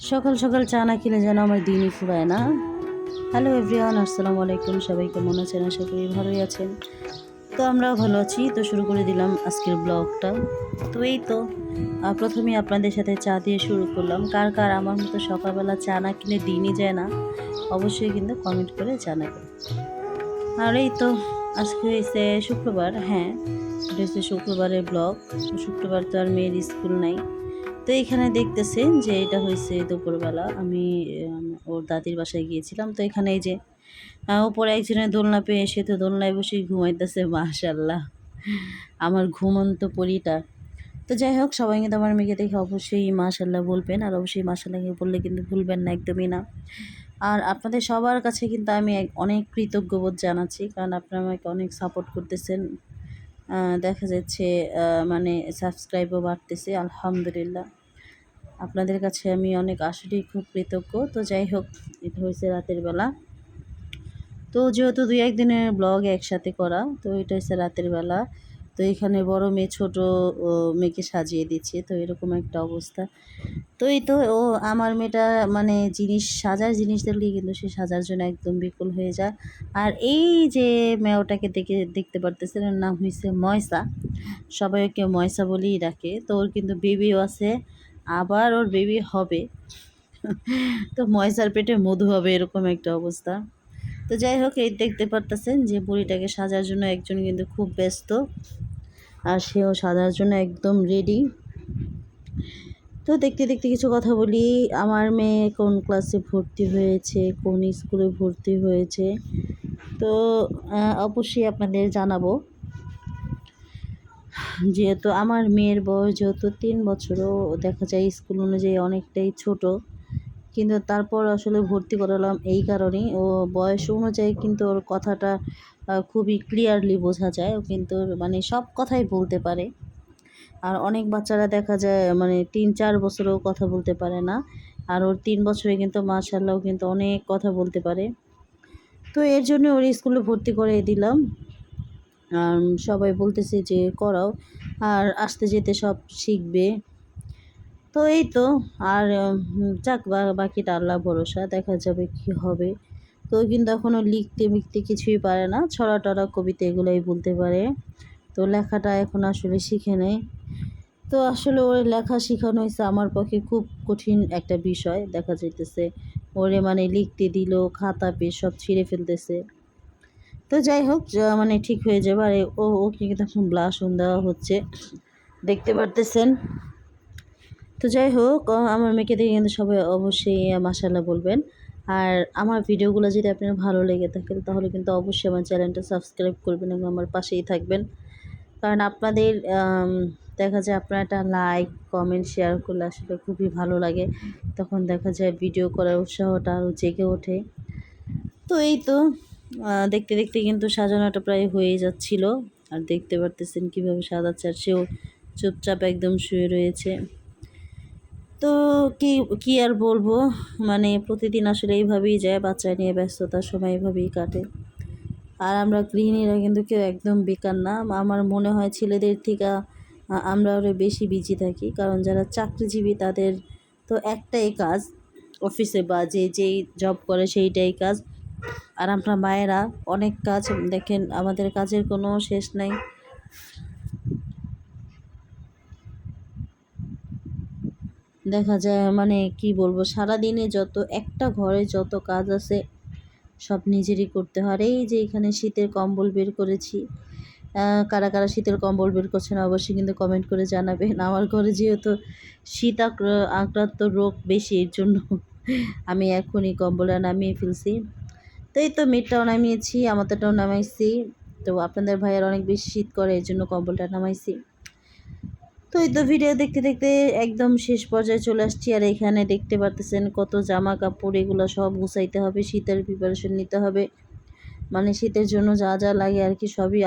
সকাল সকাল চা না খেলে যেন আমার দিনই ফুরায় না। হ্যালো এভরিওয়ান আসসালামু আলাইকুম। সবাই কেমন আছেন? আশা করি ভালোই আছেন। তো আমরাও ভালো আছি। তো শুরু করে দিলাম আজকের ব্লগটা। তো এই তো প্রথমেই আপনাদের সাথে চা দিয়ে শুরু করলাম। কার কার আমার মতো সকালবেলা চা না কিনে দিনই যায় না, অবশ্যই কিন্তু কমেন্ট করে জানাবেন। আর এই তো, আজকে হয়েছে শুক্রবার। হ্যাঁ এটা হচ্ছে শুক্রবারের ব্লগ। শুক্রবার তো আর মেয়ের স্কুল নাই। তো এখানে দেখতেছেন যে এটা হয়েছে দুপুরবেলা। আমি ওর দাদির বাসায় গিয়েছিলাম। তো এখানে এই যে ওপরে একজনের দোলনা পেয়ে এসে তো দোলনায় বসে ঘুমাইতেছে মাশাল্লাহ আমার ঘুমন্ত পরিটা। তো যাই হোক, সবাই কিন্তু আমার মেয়েকে দেখে অবশ্যই মাশাল্লাহ বলবেন। আর অবশ্যই মাশাল্লাহ বললে কিন্তু ভুলবেন না, একদমই না। আর আপনাদের সবার কাছে কিন্তু আমি অনেক কৃতজ্ঞবোধ জানাচ্ছি। কারণ আপনারা আমাকে অনেক সাপোর্ট করতেছেন। দেখা যাচ্ছে মানে সাবস্ক্রাইবও বাড়তেছে, আলহামদুলিল্লাহ। আপনাদের কাছে আমি অনেক আসলেই খুব কৃতজ্ঞ। তো যাই হোক, এটা হয়েছে রাতের বেলা। তো যেহেতু দুই একদিনের ব্লগ একসাথে করা, তো এটা হচ্ছে রাতের বেলা। তো এখানে বড় মেয়ে, ছোট মেয়েকে সাজিয়ে দিচ্ছে। তো এরকম একটা অবস্থা। তো এই তো, ও, আমার মেয়েটা মানে জিনিস, সাজার জিনিস দেখলে কিন্তু সে সাজার জন্য একদম বিকুল হয়ে যায়। আর এই যে মেয়েটাকে দেখে, দেখতে পারতেছেন নাম হয়েছে ময়সা। সবাই ওকে ময়সা বলেই ডাকে। তো ওর কিন্তু বেবিও আছে। আবার ওর বেবি হবে। তো ময়সার পেটে মধু হবে এরকম একটা অবস্থা। তো যাই হোক, এই দেখতে পারতেছেন যে বুড়িটাকে সাজার জন্য একজন কিন্তু খুব ব্যস্ত। আর সেও সাজার জন্য একদম রেডি তো দেখতে দেখতে কিছু কথা বলি। আমার মেয়ে কোন ক্লাসে ভর্তি হয়েছে, কোন স্কুলে ভর্তি হয়েছে? তো অবশ্যই আপনাদের জানাব। যেহেতু আমার মেয়ের বয়স যেহেতু তিন বছরও, দেখা যায় স্কুল অনুযায়ী অনেকটাই ছোট। কিন্তু তারপর আসলে ভর্তি করালাম এই কারণেই। ও বয়স অনুযায়ী কিন্তু ওর কথাটা খুবই ক্লিয়ারলি বোঝা যায়। ও কিন্তু মানে সব কথাই বলতে পারে। আর অনেক বাচ্চারা দেখা যায় মানে তিন চার বছরেও কথা বলতে পারে না। আর ওর তিন বছরে কিন্তু মাশাল্লাহ ও কিন্তু অনেক কথা বলতে পারে। তো এর জন্য ওর স্কুলে ভর্তি করে দিলাম। সবাই বলতেছে যে করাও, আর আসতে যেতে সব শিখবে। তো এই তো, আর যাক বাকিটা আল্লাহ ভরসা, দেখা যাবে কি হবে। তো কিন্তু এখনও লিখতে মিখতে কিছুই পারে না, ছড়া টড়া কবিতা এগুলোই বলতে পারে। তো লেখাটা এখন আসলে শিখে নেই। তো আসলে ওর লেখা শেখানো হয়েছে আমার পক্ষে খুব কঠিন একটা বিষয়, দেখা যাইতেছে। ওরে মানে লিখতে দিল, খাতা পেয়ে সব ছিঁড়ে ফেলতেছে। তো যাই হোক মানে ঠিক হয়ে যাবে। আর ও, ওকে কিন্তু এখন ব্লাশন দেওয়া হচ্ছে। দেখতে পারতেছেন? তো যাই হোক আমার মেয়েকে দেখে কিন্তু সবাই অবশ্যই মাসাল্লাহ বলবেন। আর আমার ভিডিওগুলো যদি আপনার ভালো লেগে থাকে, তাহলে কিন্তু অবশ্যই আমার চ্যানেলটা সাবস্ক্রাইব করবেন এবং আমার পাশেই থাকবেন। কারণ আপনাদের দেখা যায় আপনার একটা লাইক, কমেন্ট, শেয়ার করলে আসলে খুবই ভালো লাগে। তখন দেখা যায় ভিডিও করার উৎসাহটা আরও জেগে ওঠে। তো এই তো দেখতে দেখতে কিন্তু সাজানোটা প্রায় হয়ে যাচ্ছিল। আর দেখতে পারতেছেন কীভাবে সাজাচ্ছে, আর সেও চুপচাপ একদম শুয়ে রয়েছে। তো কি কি আর বলব? মানে প্রতিদিন আসলে এইভাবেই যায়, বাচ্চা নিয়ে ব্যস্ততার সময় এইভাবেই কাটে। আর আমরা গৃহিণীরা কিন্তু কেউ একদম বেকার না। আমার মনে হয় ছেলেদের থেকে আমরা আরও বেশি বিজি থাকি। কারণ যারা চাকরিজীবী, তাদের তো একটাই কাজ, অফিসে বা যে, যেই জব করে সেইটাই কাজ। আর আমরা মায়েরা অনেক কাজ, দেখেন আমাদের কাজের কোনো শেষ নাই। দেখা যায় মানে কি বলব, সারাদিনে যত একটা ঘরে যত কাজ আছে, সব নিজেরই করতে হয়। এই যে এখানে শীতের কম্বল বের করেছি কারা কারা শীতের কম্বল বের করছেন অবশ্যই কিন্তু কমেন্ট করে জানাবেন। আমার ঘরে যেহেতু শীত আক্র- আক্রান্ত রোগ বেশি, এর জন্য আমি এখনই কম্বলটা নামিয়ে ফেলছি। এই তো মিডটাও নামিয়েছি, আমাদেরটাও নামাইছি। তো আপনাদের ভাইয়ের অনেক বেশি শীত করে, এই জন্য কম্বলটা নামাইছি। তো এই তো ভিডিও দেখতে দেখতে একদম শেষ পর্যায়ে চলে আসছি, আর এখানে দেখতে পারতেছেন কত জামা কাপড় এগুলো সব গুছাইতে হবে, শীতের প্রিপারেশন নিতে হবে। মানে শীতের জন্য যা যা লাগে আর কি সবই